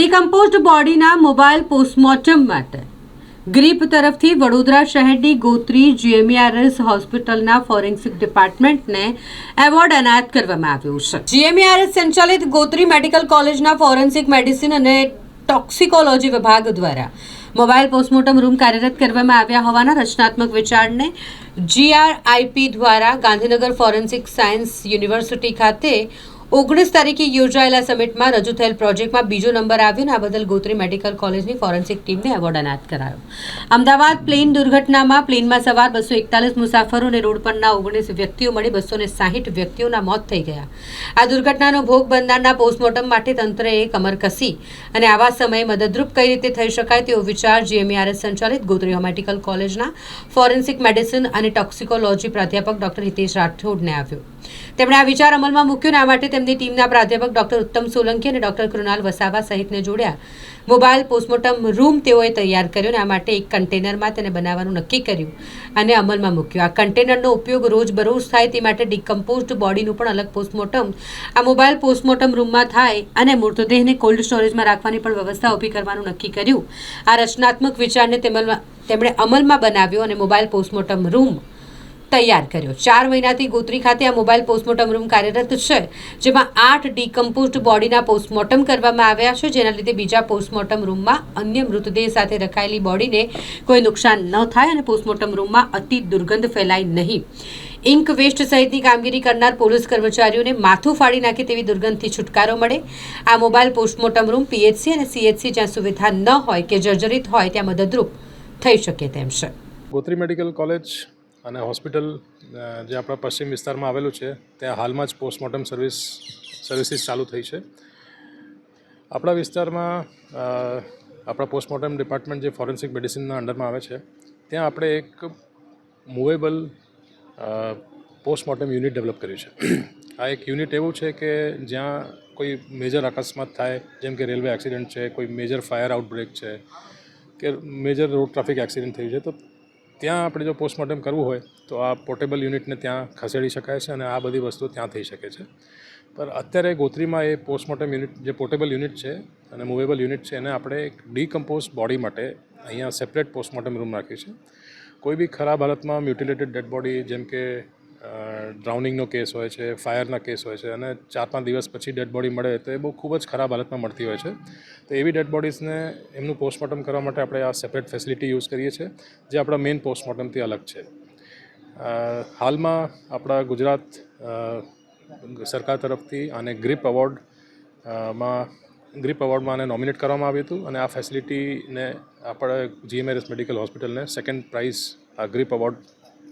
ડિકમ્પોઝડ બોડીના mobile postmortem માટે grip તરફથી વડોદરા શહેરની ગોત્રી જીએમઆરએસ હોસ્પિટલના ફોરેન્સિક ડિપાર્ટમેન્ટને એવોર્ડ એનાયત કરવામાં આવ્યો છે. જીએમઆરએસ સંચાલિત ગોત્રી મેડિકલ કોલેજના ફોરેન્સિક મેડિસિન અને ટોક્સિકોલોજી વિભાગ દ્વારા મોબાઈલ પોસ્ટમોર્ટમ રૂમ કાર્યરત કરવામાં આવ્યા હોવાના રચનાત્મક વિચારને જીઆરઆઈપી દ્વારા ગાંધીનગર ફોરેન્સિક સાયન્સ યુનિવર્સિટી ખાતે ઓગણીસ તારીખે યોજાયેલા સમિટમાં રજૂ થયેલ પ્રોજેક્ટમાં બીજો નંબર આવ્યો અને આ બદલ ગોત્રી મેડિકલ કોલેજની ફોરેન્સિક ટીમને એવોર્ડ એનાયત કરાયો. અમદાવાદ પ્લેન દુર્ઘટનામાં પ્લેનમાં સવાર બસો એકતાલીસ મુસાફરો અને રોડ પરના ઓગણીસ વ્યક્તિઓ મળી બસો ને સાહીઠ વ્યક્તિઓના મોત થઈ ગયા. આ દુર્ઘટનાનો ભોગ બનનારના પોસ્ટમોર્ટમ માટે તંત્રએ કમર કસી અને આવા સમયે મદદરૂપ કઈ રીતે થઈ શકાય તેવો વિચાર જીએમઆરએસ સંચાલિત ગોત્રી મેડિકલ કોલેજના ફોરેન્સિક મેડિસિન અને ટોક્સિકોલોજી પ્રાધ્યાપક ડોક્ટર હિતેશ રાઠોડને આવ્યો તેમણે આ વિચાર અમલમાં મૂક્યો અને આ માટે તેમની ટીમના પ્રાધ્યાપક ડોક્ટર ઉત્તમ સોલંકી અને ડોક્ટર કૃણાલ વસાવા સહિતને જોડ્યા. મોબાઈલ પોસ્ટમોર્ટમ રૂમ તેઓએ તૈયાર કર્યો અને આ માટે એક કન્ટેનરમાં તેને બનાવવાનું નક્કી કર્યું અને અમલમાં મૂક્યો. આ કન્ટેનરનો ઉપયોગ રોજબરોજ થાય તે માટે ડિકમ્પોઝ બોડીનું પણ અલગ પોસ્ટમોર્ટમ આ મોબાઈલ પોસ્ટમોર્ટમ રૂમમાં થાય અને મૃતદેહને કોલ્ડ સ્ટોરેજમાં રાખવાની પણ વ્યવસ્થા ઊભી કરવાનું નક્કી કર્યું. આ રચનાત્મક વિચારને તેમણે અમલમાં બનાવ્યો અને મોબાઈલ પોસ્ટમોર્ટમ રૂમ તૈયાર કર્યો. ચાર મહિનાથી ગોત્રી ખાતે આ મોબાઈલ પોસ્ટમોર્ટમ રૂમ કાર્યરત છે, જેમાં આઠ ડિકમ્પોઝડ બોડીના પોસ્ટમોર્ટમ કરવામાં આવ્યા છે, જેના લીધે બીજા પોસ્ટમોર્ટમ રૂમમાં અન્ય મૃતદેહ સાથે રખાયેલી બોડીને કોઈ નુકસાન ન થાય અને પોસ્ટમોર્ટમ રૂમમાં અતિ દુર્ગંધ ફેલાય નહીં. ઇન્ક વેસ્ટ સહિતની કામગીરી કરનાર પોલીસ કર્મચારીઓને માથું ફાડી નાખે તેવી દુર્ગંધથી છુટકારો મળે. આ મોબાઈલ પોસ્ટમોર્ટમ રૂમ પીએચસી અને સીએચસી જ્યાં સુવિધા ન હોય કે જર્જરિત હોય ત્યાં મદદરૂપ થઈ શકે તેમ છે. ગોત્રી મેડિકલ કોલેજ અને હોસ્પિટલ જે આપણા પશ્ચિમ વિસ્તારમાં આવેલું છે, ત્યાં હાલમાં જ પોસ્ટમોર્ટમ સર્વિસ, સર્વિસીસ ચાલુ થઈ છે. આપણા વિસ્તારમાં આપણા પોસ્ટમોર્ટમ ડિપાર્ટમેન્ટ જે ફોરેન્સિક મેડિસિનના અંડરમાં આવે છે, ત્યાં આપણે એક મૂવેબલ પોસ્ટમોર્ટમ યુનિટ ડેવલપ કર્યું છે. આ એક યુનિટ એવું છે કે જ્યાં કોઈ મેજર અકસ્માત થાય, જેમ કે રેલવે એક્સિડન્ટ છે, કોઈ મેજર ફાયર આઉટબ્રેક છે, કે મેજર રોડ ટ્રાફિક એક્સિડન્ટ થયું છે, તો ત્યાં આપણે જો પોસ્ટમોર્ટમ કરવું હોય, તો આ પોર્ટેબલ યુનિટને ત્યાં ખસેડી શકાય છે અને આ બધી વસ્તુઓ ત્યાં થઈ શકે છે. પર અત્યારે ગોત્રીમાં એ પોસ્ટમોર્ટમ યુનિટ, જે પોર્ટેબલ યુનિટ છે અને મૂવેબલ યુનિટ છે, એને આપણે એક ડીકમ્પોઝ બોડી માટે અહીંયા સેપરેટ પોસ્ટમોર્ટમ રૂમ રાખ્યું છે. કોઈ બી ખરાબ હાલતમાં મ્યુટિલેટેડ ડેડ બોડી, જેમ કે ડ્રાઉનિંગનો કેસ હોય છે ફાયરના કેસ હોય છે અને ચાર પાંચ દિવસ પછી ડેડ બોડી મળે તો એ બહુ ખૂબ જ ખરાબ હાલતમાં મળતી હોય છે. તો એવી ડેડ બોડીઝને એમનું પોસ્ટમોર્ટમ કરવા માટે આપણે આ સેપરેટ ફેસિલિટી યુઝ કરીએ છીએ, જે આપણા મેઇન પોસ્ટમોર્ટમથી અલગ છે. હાલમાં આપણા ગુજરાત સરકાર તરફથી આને ગ્રીપ એવોર્ડમાં ગ્રીપ એવોર્ડમાં આને નોમિનેટ કરવામાં આવ્યું હતું અને આ ફેસિલિટીને આપણે જીએમઆરએસ મેડિકલ હોસ્પિટલને સેકન્ડ પ્રાઇઝ આ ગ્રીપ એવોર્ડ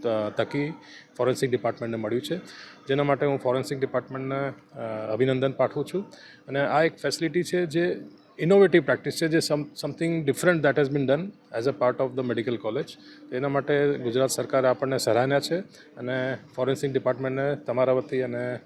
ત- થકી ફોરેન્સિક ડિપાર્ટમેન્ટને મળ્યું છે. જેના માટે હું ફોરેન્સિક ડિપાર્ટમેન્ટને અભિનંદન પાઠવું છું. અને આ એક ફેસિલિટી છે જે ઇનોવેટિવ પ્રેક્ટિસ છે, જે some something different that has been done as a part of the medical college એના માટે ગુજરાત સરકારે આપણને સરાહના છે અને ફોરેન્સિક ડિપાર્ટમેન્ટને તમારા વતી અને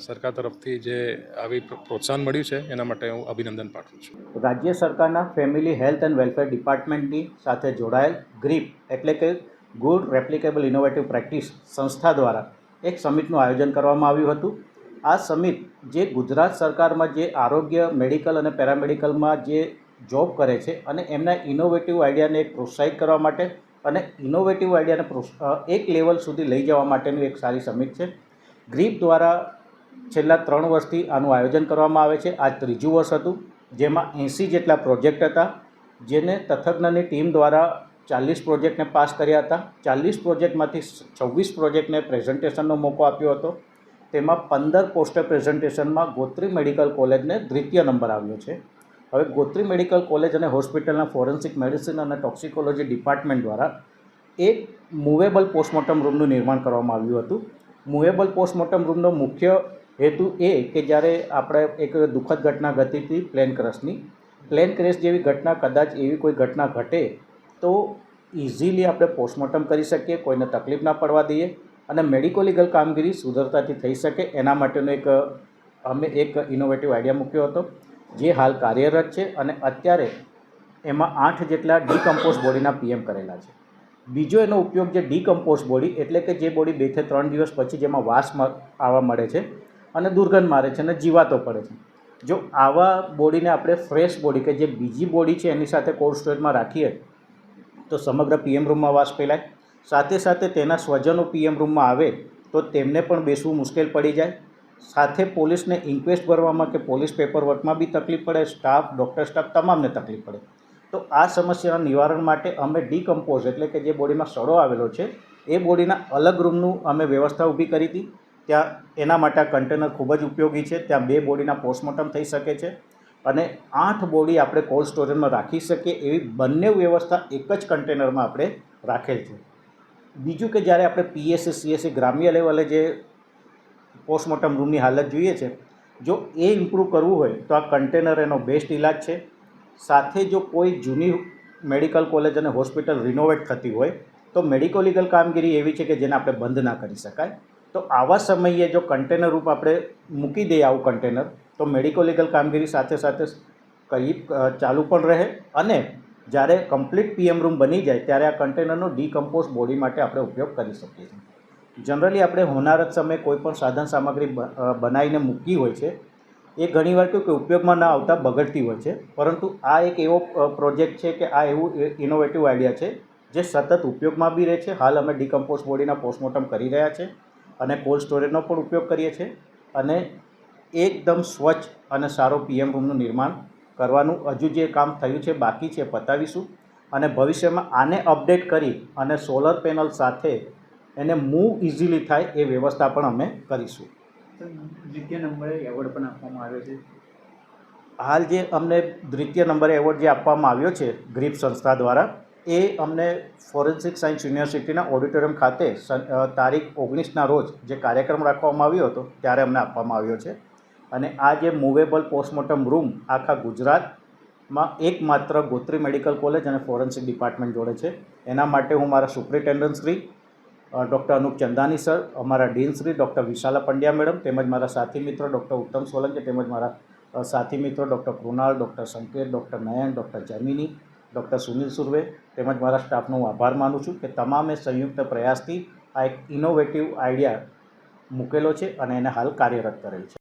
સરકાર તરફથી જે આવી પ્રોત્સાહન મળ્યું છે, એના માટે હું અભિનંદન પાઠવું છું. રાજ્ય સરકારના ફેમિલી હેલ્થ એન્ડ વેલફેર ડિપાર્ટમેન્ટની સાથે જોડાયેલ ગ્રીપ એટલે કે ગુડ રેપ્લિકેબલ ઇનોવેટિવ પ્રેક્ટિસ સંસ્થા દ્વારા એક સમિટનું આયોજન કરવામાં આવ્યું હતું. આ સમિટ જે ગુજરાત સરકારમાં જે આરોગ્ય, મેડિકલ અને પેરામેડિકલમાં જે જોબ કરે છે અને એમના ઇનોવેટિવ આઈડિયાને પ્રોત્સાહિત કરવા માટે અને ઇનોવેટિવ આઈડિયાને એક લેવલ સુધી લઈ જવા માટેનું એક સારી સમિટ છે. ગ્રીપ દ્વારા છેલ્લા ત્રણ વર્ષથી આનું આયોજન કરવામાં આવે છે. આ ત્રીજું વર્ષ હતું, જેમાં એંસી જેટલા પ્રોજેક્ટ હતા, જેને તથજ્ઞની ટીમ દ્વારા ચાલીસ પ્રોજેક્ટને પાસ કર્યા હતા. ચાલીસ પ્રોજેક્ટમાંથી છવ્વીસ પ્રોજેક્ટને પ્રેઝન્ટેશનનો મોકો આપ્યો હતો. તેમાં પંદર પોસ્ટર પ્રેઝન્ટેશનમાં ગોત્રી મેડિકલ કોલેજને દ્વિતીય નંબર આવ્યો છે. હવે ગોત્રી મેડિકલ કોલેજ અને હોસ્પિટલના ફોરેન્સિક મેડિસિન અને ટોક્સિકોલોજી ડિપાર્ટમેન્ટ દ્વારા એક મૂવેબલ પોસ્ટમોર્ટમ રૂમનું નિર્માણ કરવામાં આવ્યું હતું. મૂવેબલ પોસ્ટમોર્ટમ રૂમનો મુખ્ય હેતુ એ કે જ્યારે આપણે એક દુઃખદ ઘટના ઘટી હતી, પ્લેન ક્રશની. પ્લેન ક્રેશ જેવી ઘટના કદાચ એવી કોઈ ઘટના ઘટે તો ઇઝીલી આપણે પોસ્ટમોર્ટમ કરી શકીએ, કોઈને તકલીફ ના પડવા દઈએ અને મેડિકો લીગલ કામગીરી સુધરતાથી થઈ શકે એના માટેનો એક, અમે એક ઇનોવેટિવ આઈડિયા મૂક્યો હતો, જે હાલ કાર્યરત છે અને અત્યારે એમાં આઠ જેટલા ડીકમ્પોઝ બોડીના પીએમ કરેલા છે. બીજો એનો ઉપયોગ જે ડીકમ્પોઝ બોડી એટલે કે જે બોડી બેથી ત્રણ દિવસ પછી જેમાં વાસ આવવા મળે છે અને દુર્ગંધ મારે છે અને જીવાતો પડે છે. જો આવા બોડીને આપણે ફ્રેશ બોડી કે જે બીજી બોડી છે એની સાથે કોલ્ડ સ્ટોરેજમાં રાખીએ તો સમગ્ર પીએમ રૂમમાં વાસ ફેલાય. સાથે સાથે તેના સ્વજનો પીએમ રૂમમાં આવે તો તેમને પણ બેસવું મુશ્કેલ પડી જાય. સાથે પોલીસને ઇન્ક્વેસ્ટ ભરવામાં કે પોલીસ પેપર વર્કમાં બી તકલીફ પડે સ્ટાફ ડૉક્ટર સ્ટાફ તમામને તકલીફ પડે. તો આ સમસ્યાના નિવારણ માટે અમે ડીકમ્પોઝ એટલે કે જે બોડીમાં સડો આવેલો છે, એ બોડીના અલગ રૂમનું અમે વ્યવસ્થા ઊભી કરી હતી. ત્યાં એના માટે આ કન્ટેનર ખૂબ જ ઉપયોગી છે. ત્યાં બે બોડીના પોસ્ટમોર્ટમ થઈ શકે છે. અને આઠ બોડી આપણે કોલ્ડ સ્ટોરેજમાં રાખી શકીએ એવી બંને વ્યવસ્થા એક જ કન્ટેનરમાં આપણે રાખેલ છે. બીજું કે જ્યારે આપણે પીએસસી સીએસસી ગ્રામ્ય લેવલે જે પોસ્ટમોર્ટમ રૂમની હાલત જોઈએ છે, જો એ ઇમ્પ્રૂવ કરવું હોય તો આ કન્ટેનર એનો બેસ્ટ ઇલાજ છે. સાથે જો કોઈ જૂની મેડિકલ કોલેજ અને હોસ્પિટલ રિનોવેટ થતી હોય, તો મેડિકો લીગલ કામગીરી એવી છે કે જેને આપણે બંધ ના કરી શકાય. તો આવા સમયે જો કન્ટેનર રૂપ આપણે મૂકી દઈએ આવું કન્ટેનર તો મેડિકો લીગલ કામગીરી સાથે સાથે કઈ ચાલુ પણ રહે અને જ્યારે કમ્પ્લીટ પીએમ રૂમ બની જાય ત્યારે આ કન્ટેનરનો ડીકમ્પોઝ બોડી માટે આપણે ઉપયોગ કરી શકીએ છીએ. જનરલી આપણે હોનારત સમયે કોઈ પણ સાધન સામગ્રી બનાવીને મૂકી હોય છે, એ ઘણીવાર કહ્યું કે ઉપયોગમાં ના આવતા બગડતી હોય છે, પરંતુ આ એક એવો પ્રોજેક્ટ છે કે આ એવું ઇનોવેટિવ આઈડિયા છે, જે સતત ઉપયોગમાં બી રહે છે. હાલ અમે ડીકમ્પોઝ બોડીના પોસ્ટમોર્ટમ કરી રહ્યા છે અને કોલ્ડ સ્ટોરેજનો પણ ઉપયોગ કરીએ છીએ અને એકદમ સ્વચ્છ અને સારો પીએમ રૂમનું નિર્માણ કરવાનું હજુ જે કામ થયું છે બાકી છે પતાવીશું. અને ભવિષ્યમાં આને અપડેટ કરી અને સોલર પેનલ સાથે એને મૂવ ઇઝીલી થાય એ વ્યવસ્થા પણ અમે કરીશું. દ્વિતીય નંબરે એવોર્ડ પણ આપવામાં આવ્યો છે. હાલ જે અમને દ્વિતીય નંબરે એવોર્ડ જે આપવામાં આવ્યો છે ગ્રીપ સંસ્થા દ્વારા એ અમને ફોરેન્સિક સાયન્સ યુનિવર્સિટીના ઓડિટોરિયમ ખાતે તારીખ ઓગણીસના રોજ જે કાર્યક્રમ રાખવામાં આવ્યો હતો ત્યારે અમને આપવામાં આવ્યો છે. અને આ જે મૂવેબલ પોસ્ટમોર્ટમ રૂમ આખા ગુજરાતમાં એકમાત્ર ગોત્રી મેડિકલ કોલેજ અને ફોરેન્સિક ડિપાર્ટમેન્ટ જોડે છે. એના માટે હું મારા superintendent Shri doctor Anup Chandani sir અમારા dean Shri doctor Vishala Pandya madam તેમજ મારા સાથી મિત્રો ડૉક્ટર ઉત્તમ સોલંકી, તેમજ મારા સાથી મિત્રો doctor Krunal doctor Sanket doctor Nayan doctor Jamini doctor Sunil Surve, તેમજ મારા સ્ટાફનો હું આભાર માનું છું કે તમામે સંયુક્ત પ્રયાસથી આ એક ઇનોવેટિવ આઈડિયા મૂકેલો છે અને એને હાલ કાર્યરત કરેલ છે.